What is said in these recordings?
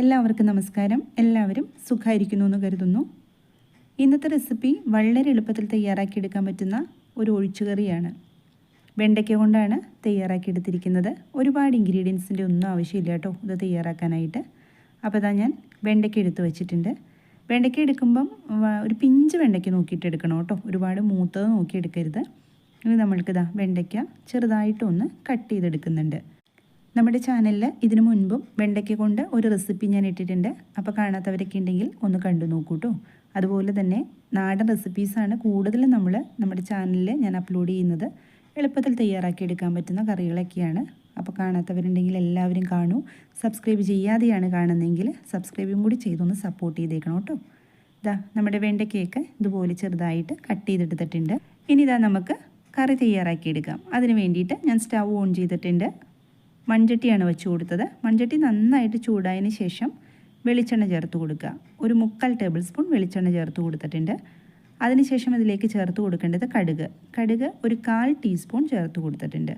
എല്ലാവർക്കും നമസ്കാരം. എല്ലാവരും സുഖമായിരിക്കുന്നു എന്ന് കരുതുന്നു. ഇന്നത്തെ റെസിപ്പി വളരെ എളുപ്പത്തിൽ തയ്യാറാക്കിയെടുക്കാൻ പറ്റുന്ന ഒരു ഒഴിച്ചുകറിയാണ്. വെണ്ടയ്ക്ക കൊണ്ടാണ് തയ്യാറാക്കിയെടുത്തിരിക്കുന്നത് ഒരുപാട് ഇൻഗ്രീഡിയൻസിന്റെ ഒന്നും ആവശ്യമില്ല കേട്ടോ ഇത് തയ്യാറാക്കാനായിട്ട്. അപ്പോൾ ഇതാ ഞാൻ വെണ്ടയ്ക്ക എടുത്ത് വെച്ചിട്ടുണ്ട്. വെണ്ടയ്ക്ക എടുക്കുമ്പം ഒരു പിഞ്ച് വെണ്ടയ്ക്ക നോക്കിയിട്ട് എടുക്കണം കേട്ടോ. ഒരുപാട് മൂത്തത് നോക്കി എടുക്കരുത് ഇനി നമ്മൾക്കിതാ വെണ്ടയ്ക്ക ചെറുതായിട്ടൊന്ന് കട്ട് ചെയ്തെടുക്കുന്നുണ്ട്. നമ്മുടെ ചാനലിൽ ഇതിനു മുൻപും വെണ്ടയ്ക്ക കൊണ്ട് ഒരു റെസിപ്പി ഞാൻ ഇട്ടിട്ടുണ്ട്. അപ്പോൾ കാണാത്തവരൊക്കെ ഉണ്ടെങ്കിൽ ഒന്ന് കണ്ടു നോക്കൂ കേട്ടോ അതുപോലെ തന്നെ നാടൻ റെസിപ്പീസാണ് കൂടുതലും നമ്മൾ നമ്മുടെ ചാനലിൽ ഞാൻ അപ്ലോഡ് ചെയ്യുന്നത്. എളുപ്പത്തിൽ തയ്യാറാക്കി എടുക്കാൻ പറ്റുന്ന കറികളൊക്കെയാണ്. അപ്പോൾ കാണാത്തവരുണ്ടെങ്കിൽ എല്ലാവരും കാണൂ. സബ്സ്ക്രൈബ് ചെയ്യാതെയാണ് കാണുന്നതെങ്കിൽ സബ്സ്ക്രൈബും കൂടി ചെയ്തൊന്ന് സപ്പോർട്ട് ചെയ്തേക്കണം കേട്ടോ. ഇതാ നമ്മുടെ വെണ്ടയ്ക്കയൊക്കെ ഇതുപോലെ ചെറുതായിട്ട് കട്ട് ചെയ്തെടുത്തിട്ടുണ്ട്. ഇനി ഇതാ നമുക്ക് കറി തയ്യാറാക്കിയെടുക്കാം അതിന് വേണ്ടിയിട്ട് ഞാൻ സ്റ്റൗ ഓൺ ചെയ്തിട്ടുണ്ട്. മൺചട്ടിയാണ് വെച്ച് കൊടുത്തത്. മൺചട്ടി നന്നായിട്ട് ചൂടായതിന് ശേഷം വെളിച്ചെണ്ണ ചേർത്ത് കൊടുക്കുക. ഒരു മുക്കാൽ ടേബിൾ സ്പൂൺ വെളിച്ചെണ്ണ ചേർത്ത് കൊടുത്തിട്ടുണ്ട്. അതിനുശേഷം ഇതിലേക്ക് ചേർത്ത് കൊടുക്കേണ്ടത് കടുക്. കടുക് ഒരു കാൽ ടീസ്പൂൺ ചേർത്ത് കൊടുത്തിട്ടുണ്ട്.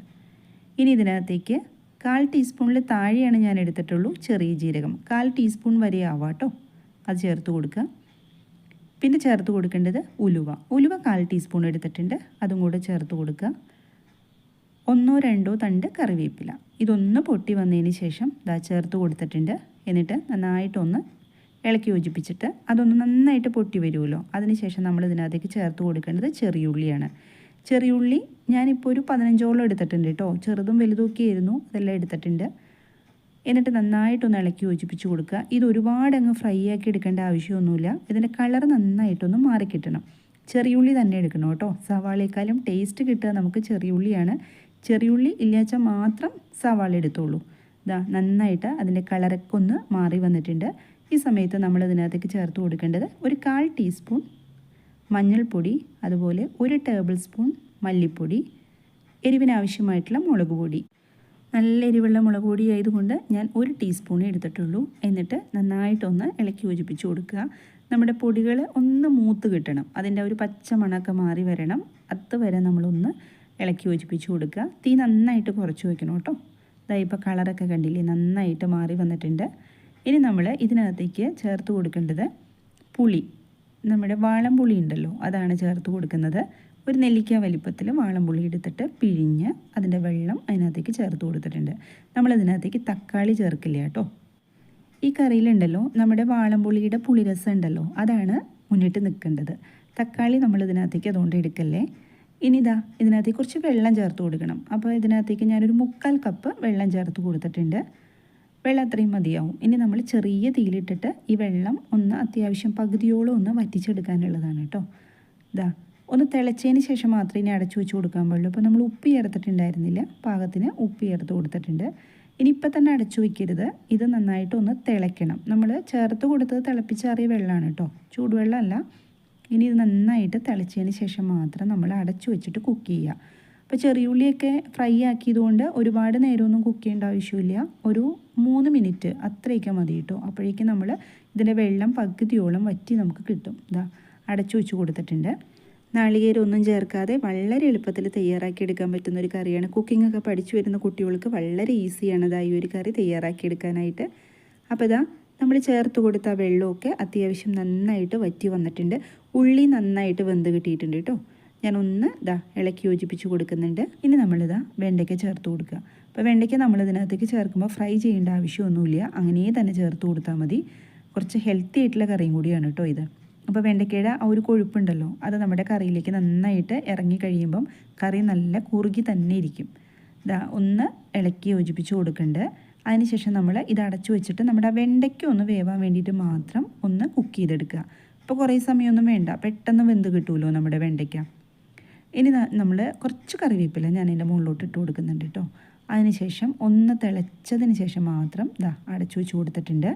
ഇനി ഇതിനകത്തേക്ക് കാൽ ടീസ്പൂണിൽ താഴെയാണ് ഞാൻ എടുത്തിട്ടുള്ളൂ ചെറിയ ജീരകം. കാൽ ടീസ്പൂൺ വരെ ആവാട്ടോ അത് ചേർത്ത് കൊടുക്കുക. പിന്നെ ചേർത്ത് കൊടുക്കേണ്ടത് ഉലുവ. ഉലുവ കാൽ ടീസ്പൂൺ എടുത്തിട്ടുണ്ട്. അതും കൂടെ ചേർത്ത് കൊടുക്കുക. ഒന്നോ രണ്ടോ തണ്ട് കറിവേപ്പില. ഇതൊന്ന് പൊട്ടി വന്നതിന് ശേഷം ഇതാ ചേർത്ത് കൊടുത്തിട്ടുണ്ട്. എന്നിട്ട് നന്നായിട്ടൊന്ന് ഇളക്കി യോജിപ്പിച്ചിട്ട് അതൊന്ന് നന്നായിട്ട് പൊട്ടി വരുമല്ലോ. അതിനുശേഷം നമ്മൾ ഇതിനകത്തേക്ക് ചേർത്ത് കൊടുക്കേണ്ടത് ചെറിയ ഉള്ളിയാണ്. ചെറിയുള്ളിയാണ് ചെറിയുള്ളി ഞാനിപ്പോൾ ഒരു പതിനഞ്ചോളം എടുത്തിട്ടുണ്ട് കേട്ടോ. ചെറുതും വലുതുമൊക്കെ ആയിരുന്നു. അതെല്ലാം എടുത്തിട്ടുണ്ട്. എന്നിട്ട് നന്നായിട്ടൊന്ന് ഇളക്കി യോജിപ്പിച്ച് കൊടുക്കുക. ഇത് ഒരുപാട് അങ്ങ് ഫ്രൈ ആക്കി എടുക്കേണ്ട ആവശ്യമൊന്നുമില്ല. ഇതിന്റെ കളർ നന്നായിട്ടൊന്ന് മാറിക്കിട്ടണം. ചെറിയുള്ളി തന്നെ എടുക്കണം കേട്ടോ. സവാളയേക്കാളും ടേസ്റ്റ് കിട്ടുക നമുക്ക് ചെറിയുള്ളിയാണ് ചെറിയുള്ളി ഇല്ലാച്ച മാത്രം സവാള എടുത്തോളൂ. ഇതാ നന്നായിട്ട് അതിന്റെ കളറൊക്കെ ഒന്ന് മാറി വന്നിട്ടുണ്ട്. ഈ സമയത്ത് നമ്മൾ ഇതിനകത്തേക്ക് ചേർത്ത് കൊടുക്കേണ്ടത് ഒരു കാൽ ടീസ്പൂൺ മഞ്ഞൾപ്പൊടി അതുപോലെ ഒരു ടേബിൾ സ്പൂൺ മല്ലിപ്പൊടി എരിവിനാവശ്യമായിട്ടുള്ള മുളക് പൊടി. നല്ല എരിവുള്ള മുളക് പൊടി ആയതുകൊണ്ട് ഞാൻ ഒരു ടീസ്പൂൺ എടുത്തിട്ടുള്ളൂ. എന്നിട്ട് നന്നായിട്ടൊന്ന് ഇളക്കി യോജിപ്പിച്ച് കൊടുക്കുക. നമ്മുടെ പൊടികൾ ഒന്ന് മൂത്ത് കിട്ടണം. അതിന്റെ ഒരു പച്ച മണമൊക്കെ മാറി വരണം. അത് വരെ നമ്മളൊന്ന് ഇളക്കി യോജിപ്പിച്ച് കൊടുക്കുക. തീ നന്നായിട്ട് കുറച്ച് വയ്ക്കണം കേട്ടോ. ഇതാ ഇപ്പോൾ കളറൊക്കെ കണ്ടില്ലേ? നന്നായിട്ട് മാറി വന്നിട്ടുണ്ട്. ഇനി നമ്മൾ ഇതിനകത്തേക്ക് ചേർത്ത് കൊടുക്കേണ്ടത് പുളി. നമ്മുടെ വാളംപുളി ഉണ്ടല്ലോ അതാണ് ചേർത്ത് കൊടുക്കുന്നത്. ഒരു നെല്ലിക്ക വലിപ്പത്തിൽ വാളംപുളി എടുത്തിട്ട് പിഴിഞ്ഞ് അതിന്റെ വെള്ളം അതിനകത്തേക്ക് ചേർത്ത് കൊടുത്തിട്ടുണ്ട്. നമ്മളതിനകത്തേക്ക് തക്കാളി ചേർക്കില്ല കേട്ടോ. ഈ കറിയിലുണ്ടല്ലോ നമ്മുടെ വാളംപുളിയുടെ പുളിരസം ഉണ്ടല്ലോ അതാണ് മുന്നിട്ട് നിൽക്കേണ്ടത്. തക്കാളി നമ്മൾ ഇതിനകത്തേക്ക് അതുകൊണ്ട് എടുക്കല്ലേ? ഇനി ഇതാ ഇതിനകത്തേക്ക് കുറച്ച് വെള്ളം ചേർത്ത് കൊടുക്കണം. അപ്പോൾ ഇതിനകത്തേക്ക് ഞാനൊരു മുക്കാൽ കപ്പ് വെള്ളം ചേർത്ത് കൊടുത്തിട്ടുണ്ട്. വെള്ളം അത്രയും മതിയാവും. ഇനി നമ്മൾ ചെറിയ തീയിലിട്ടിട്ട് ഈ വെള്ളം ഒന്ന് അത്യാവശ്യം പകുതിയോളം ഒന്ന് വറ്റിച്ചെടുക്കാനുള്ളതാണ് കേട്ടോ. ഇതാ ഒന്ന് തിളച്ചതിന് ശേഷം മാത്രമേ ഇനി അടച്ചു വെച്ച് കൊടുക്കാൻ പാടുള്ളൂ. അപ്പോൾ നമ്മൾ ഉപ്പ് ചേർത്തിട്ടുണ്ടായിരുന്നില്ല. പാകത്തിന് ഉപ്പ് ചേർത്ത് കൊടുത്തിട്ടുണ്ട്. ഇനി ഇപ്പം തന്നെ അടച്ചു വയ്ക്കരുത് ഇത് നന്നായിട്ട് ഒന്ന് തിളയ്ക്കണം. നമ്മൾ ചേർത്ത് കൊടുത്തത് തിളപ്പിച്ചാറിയ വെള്ളമാണ് കേട്ടോ. ചൂടുവെള്ളമല്ല. ഇനി ഇത് നന്നായിട്ട് തിളച്ചതിന് ശേഷം മാത്രം നമ്മൾ അടച്ചു വെച്ചിട്ട് കുക്ക് ചെയ്യുക. അപ്പോൾ ചെറിയുള്ളിയൊക്കെ ഫ്രൈ ആക്കിയതുകൊണ്ട് ഒരുപാട് നേരമൊന്നും കുക്ക് ചെയ്യേണ്ട ആവശ്യമില്ല. ഒരു മൂന്ന് മിനിറ്റ് അത്രയൊക്കെ മതി കേട്ടോ. അപ്പോഴേക്കും നമ്മൾ ഇതിന്റെ വെള്ളം പകുതിയോളം വറ്റി നമുക്ക് കിട്ടും. ഇതാ അടച്ചു വെച്ച് കൊടുത്തിട്ടുണ്ട്. നാളികേരം ഒന്നും ചേർക്കാതെ വളരെ എളുപ്പത്തിൽ തയ്യാറാക്കി എടുക്കാൻ പറ്റുന്ന ഒരു കറിയാണ്. കുക്കിംഗ് ഒക്കെ പഠിച്ചു വരുന്ന കുട്ടികൾക്ക് വളരെ ഈസിയാണ് ഇതാ ഈ ഒരു കറി തയ്യാറാക്കി എടുക്കാനായിട്ട്. അപ്പോൾ ഇതാ നമ്മൾ ചേർത്ത് കൊടുത്ത വെള്ളമൊക്കെ അത്യാവശ്യം നന്നായിട്ട് വറ്റി വന്നിട്ടുണ്ട്. ഉള്ളി നന്നായിട്ട് വെന്ത് കിട്ടിയിട്ടുണ്ട് കേട്ടോ. ഞാൻ ഒന്ന് ഇതാ ഇളക്കി യോജിപ്പിച്ച് കൊടുക്കുന്നുണ്ട്. ഇനി നമ്മളിതാ വെണ്ടയ്ക്ക ചേർത്ത് കൊടുക്കുക. അപ്പോൾ വെണ്ടയ്ക്ക നമ്മൾ ഇതിനകത്തേക്ക് ചേർക്കുമ്പോൾ ഫ്രൈ ചെയ്യേണ്ട ആവശ്യമൊന്നുമില്ല. അങ്ങനെ തന്നെ ചേർത്ത് കൊടുത്താൽ മതി. കുറച്ച് ഹെൽത്തി ആയിട്ടുള്ള കറിയും കൂടിയാണ് കേട്ടോ ഇത്. അപ്പോൾ വെണ്ടയ്ക്കയുടെ ആ ഒരു കൊഴുപ്പുണ്ടല്ലോ അത് നമ്മുടെ കറിയിലേക്ക് നന്നായിട്ട് ഇറങ്ങി കഴിയുമ്പം കറി നല്ല കുറുകി തന്നെ ഇരിക്കും. ഇതാ ഒന്ന് ഇളക്കി യോജിപ്പിച്ച് കൊടുക്കേണ്ട. അതിനുശേഷം നമ്മൾ ഇത് അടച്ചു വെച്ചിട്ട് നമ്മുടെ വെണ്ടയ്ക്ക ഒന്ന് വേവാൻ വേണ്ടിയിട്ട് മാത്രം ഒന്ന് കുക്ക് ചെയ്തെടുക്കുക. അപ്പോൾ കുറേ സമയമൊന്നും വേണ്ട. പെട്ടെന്ന് വെന്ത് കിട്ടുമല്ലോ നമ്മുടെ വെണ്ടയ്ക്ക. ഇനി നമ്മൾ കുറച്ച് കറിവേപ്പില ഞാൻ അതിന്റെ മുകളിലോട്ട് ഇട്ട് കൊടുക്കുന്നുണ്ട് കേട്ടോ അതിനുശേഷം ഒന്ന് തിളച്ചതിന് ശേഷം മാത്രം ഇതാ അടച്ചു വെച്ച് കൊടുത്തിട്ടുണ്ട്.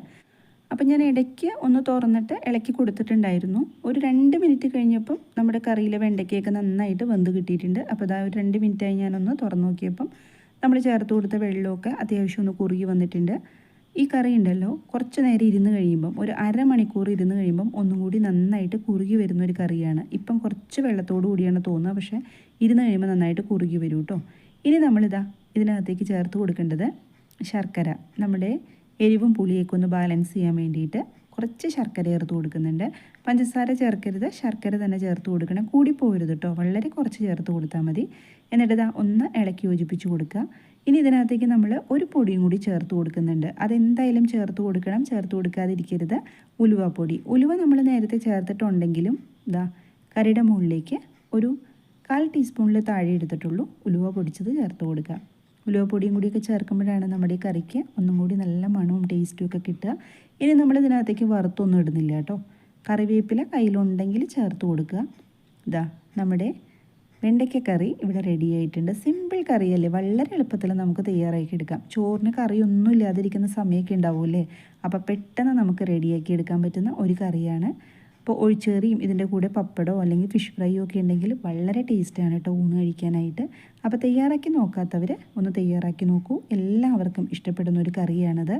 അപ്പം ഞാൻ ഇടയ്ക്ക് ഒന്ന് തുറന്നിട്ട് ഇളക്കി കൊടുത്തിട്ടുണ്ടായിരുന്നു. ഒരു രണ്ട് മിനിറ്റ് കഴിഞ്ഞപ്പം നമ്മുടെ കറിയിലെ വെണ്ടയ്ക്കയൊക്കെ നന്നായിട്ട് വെന്ത് കിട്ടിയിട്ടുണ്ട്. അപ്പോൾ ഇതാ ഒരു രണ്ട് മിനിറ്റായി ഞാനൊന്ന് തുറന്നു നോക്കിയപ്പം നമ്മൾ ചേർത്ത് കൊടുത്ത വെള്ളമൊക്കെ അത്യാവശ്യം ഒന്ന് കുറുകി വന്നിട്ടുണ്ട്. ഈ കറി ഉണ്ടല്ലോ കുറച്ച് നേരം ഇരുന്ന് കഴിയുമ്പം ഒരു അരമണിക്കൂർ ഇരുന്ന് കഴിയുമ്പം ഒന്നും കൂടി നന്നായിട്ട് കുറുകി വരുന്ന ഒരു കറിയാണ്. ഇപ്പം കുറച്ച് വെള്ളത്തോടു കൂടിയാണ് തോന്നുക പക്ഷേ ഇരുന്ന് കഴിയുമ്പോൾ നന്നായിട്ട് കുറുകി വരും കേട്ടോ. ഇനി നമ്മളിതാ ഇതിനകത്തേക്ക് ചേർത്ത് കൊടുക്കേണ്ടത് ശർക്കര. നമ്മുടെ എരിവും പുളിയൊക്കെ ഒന്ന് ബാലൻസ് ചെയ്യാൻ വേണ്ടിയിട്ട് കുറച്ച് ശർക്കര ചേർത്ത് കൊടുക്കുന്നുണ്ട്. പഞ്ചസാര ചേർക്കരുത് ശർക്കര തന്നെ ചേർത്ത് കൊടുക്കണം. കൂടി പോകരുത് കേട്ടോ വളരെ കുറച്ച് ചേർത്ത് കൊടുത്താൽ മതി. എന്നിട്ട് ഇതാ ഒന്ന് ഇളക്കി യോജിപ്പിച്ച് കൊടുക്കുക. ഇനി ഇതിനകത്തേക്ക് നമ്മൾ ഒരു പൊടിയും കൂടി ചേർത്ത് കൊടുക്കുന്നുണ്ട്. അതെന്തായാലും ചേർത്ത് കൊടുക്കണം. ചേർത്ത് കൊടുക്കാതിരിക്കരുത്. ഉലുവ പൊടി. ഉലുവ നമ്മൾ നേരത്തെ ചേർത്തിട്ടുണ്ടെങ്കിലും ഇതാ കറിയുടെ മുകളിലേക്ക് ഒരു കാൽ ടീസ്പൂണിൽ താഴെ എടുത്തിട്ടുള്ളൂ. ഉലുവ പൊടിച്ചത് ചേർത്ത് കൊടുക്കുക. ഉലുവ പൊടിയും കൂടിയൊക്കെ ചേർക്കുമ്പോഴാണ് നമ്മുടെ ഈ കറിക്ക് ഒന്നും കൂടി നല്ല മണവും ടേസ്റ്റും ഒക്കെ കിട്ടുക. ഇനി നമ്മൾ ഇതിനകത്തേക്ക് വറുത്തൊന്നും ഇടുന്നില്ല കേട്ടോ. കറിവേപ്പില കയ്യിലുണ്ടെങ്കിൽ ചേർത്ത് കൊടുക്കുക. ഇതാ നമ്മുടെ വെണ്ടയ്ക്ക കറി ഇവിടെ റെഡി ആയിട്ടുണ്ട്. സിമ്പിൾ കറിയല്ലേ. വളരെ എളുപ്പത്തിൽ നമുക്ക് തയ്യാറാക്കി എടുക്കാം. ചോറിന് കറിയൊന്നും ഇല്ലാതിരിക്കുന്ന സമയമൊക്കെ ഉണ്ടാവുമല്ലേ? അപ്പോൾ പെട്ടെന്ന് നമുക്ക് റെഡിയാക്കി എടുക്കാൻ പറ്റുന്ന ഒരു കറിയാണ് അപ്പോൾ ഒഴിച്ചേറിയും ഇതിന്റെ കൂടെ പപ്പടോ അല്ലെങ്കിൽ ഫിഷ് ഫ്രൈയോ ഒക്കെ ഉണ്ടെങ്കിൽ വളരെ ടേസ്റ്റാണ് കേട്ടോ ഊണ് കഴിക്കാനായിട്ട്. അപ്പോൾ തയ്യാറാക്കി നോക്കാത്തവർ ഒന്ന് തയ്യാറാക്കി നോക്കൂ. എല്ലാവർക്കും ഇഷ്ടപ്പെടുന്ന ഒരു കറിയാണത്.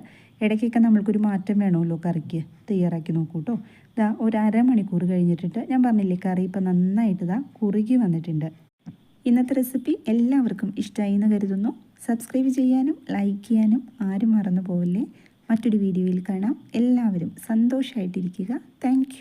ഇടയ്ക്കൊക്കെ നമ്മൾക്കൊരു മാറ്റം വേണമല്ലോ കറിക്ക്. തയ്യാറാക്കി നോക്കൂ കേട്ടോ ഇതാ ഒരു അരമണിക്കൂർ കഴിഞ്ഞിട്ടിട്ട് ഞാൻ പറഞ്ഞില്ലേ കറി ഇപ്പം നന്നായിട്ട് ഇതാ കുറുകി വന്നിട്ടുണ്ട്. ഇന്നത്തെ റെസിപ്പി എല്ലാവർക്കും ഇഷ്ടമായി എന്ന് കരുതുന്നു. സബ്സ്ക്രൈബ് ചെയ്യാനും ലൈക്ക് ചെയ്യാനും ആരും മറന്നു പോവില്ലേ? മറ്റൊരു വീഡിയോയിൽ കാണാം. എല്ലാവരും സന്തോഷമായിട്ടിരിക്കുക താങ്ക്